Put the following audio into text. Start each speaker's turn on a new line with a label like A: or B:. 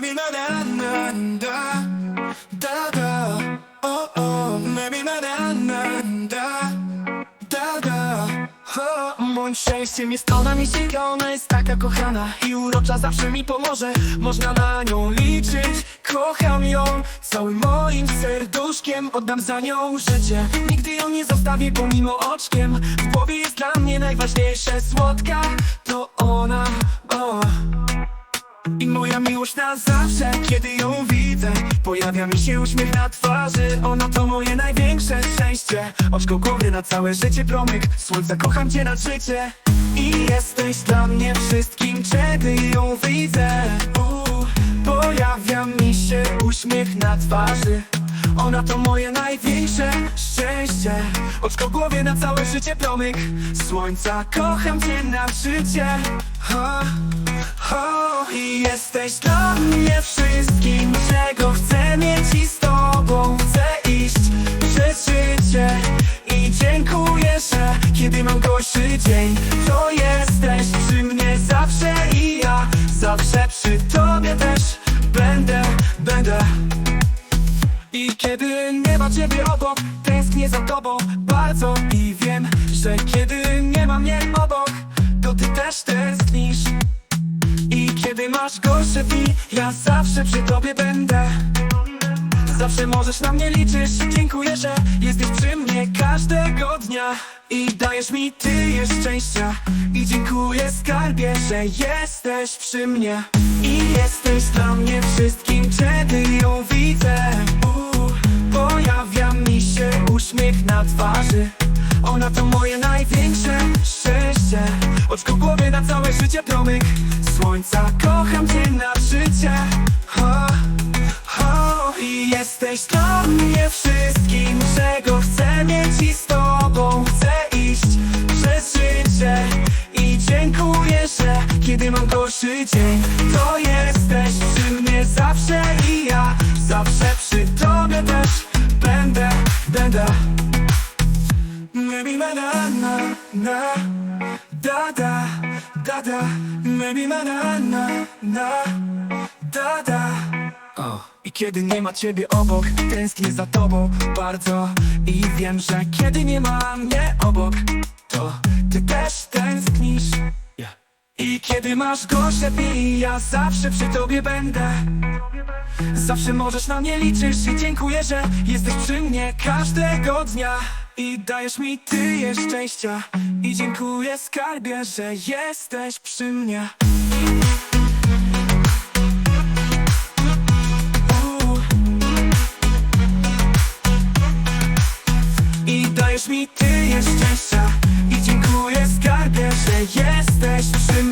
A: Maybe na da da oh oh. Na da da szczęściem jest ona mi sięga, ona jest taka kochana i urocza zawsze mi pomoże. Można na nią liczyć, kocham ją. Całym moim serduszkiem oddam za nią życie. Nigdy ją nie zostawię pomimo oczkiem. W głowie jest dla mnie najważniejsze słodka kiedy ją widzę Pojawia mi się uśmiech na twarzy. Ona to moje największe szczęście. Oczko głowy na całe życie promyk. Słońca kocham cię nad życie. I jesteś dla mnie wszystkim, kiedy ją widzę. Uuu, Pojawia mi się uśmiech na twarzy. Ona to moje największe szczęście. Oczko głowie na całe życie promyk. Słońca kocham cię na życie. Ha, ha. I jesteś dla mnie wszystkim Czego chcę mieć i z tobą Chcę iść przez życie. I dziękuję, że kiedy mam gorszy dzień To jesteś przy mnie zawsze i ja Zawsze przy tobie też będę, będę. I kiedy nie ma ciebie obok, tęsknię za tobą bardzo I wiem, że kiedy nie ma mnie obok, to ty też tęsknisz kiedy masz gorsze dni, ja zawsze przy tobie będę. Zawsze możesz na mnie liczyć. Dziękuję, że jesteś przy mnie każdego dnia. I dajesz mi tyje szczęścia. I dziękuję skarbie, że jesteś przy mnie. I jesteś dla mnie wszystkim, kiedy ją widzę. Uuu, Pojawia mi się uśmiech na twarzy. Ona to moje największe szczęście. Oczko głowy na całe życie promyk Słońca kocham cię na życie ha. O, i jesteś dla mnie wszystkim, czego chcę mieć i z tobą chcę iść przez życie i dziękuję, że kiedy mam gorszy dzień, to jesteś przy mnie zawsze i ja zawsze przy tobie też będę, będę. Maybe na na na na da da da da Maybe na na na. Na da da o. I kiedy nie ma ciebie obok, tęsknię za tobą bardzo. I wiem, że kiedy nie ma mnie obok, to ty też tęsknisz kiedy masz gorsze dni, ja zawsze przy tobie będę. Zawsze możesz na mnie liczyć i dziękuję, że jesteś przy mnie każdego dnia. I dajesz mi tyje szczęścia I dziękuję skarbie, że jesteś przy mnie. I dajesz mi tyje szczęścia I dziękuję skarbie, że jesteś przy mnie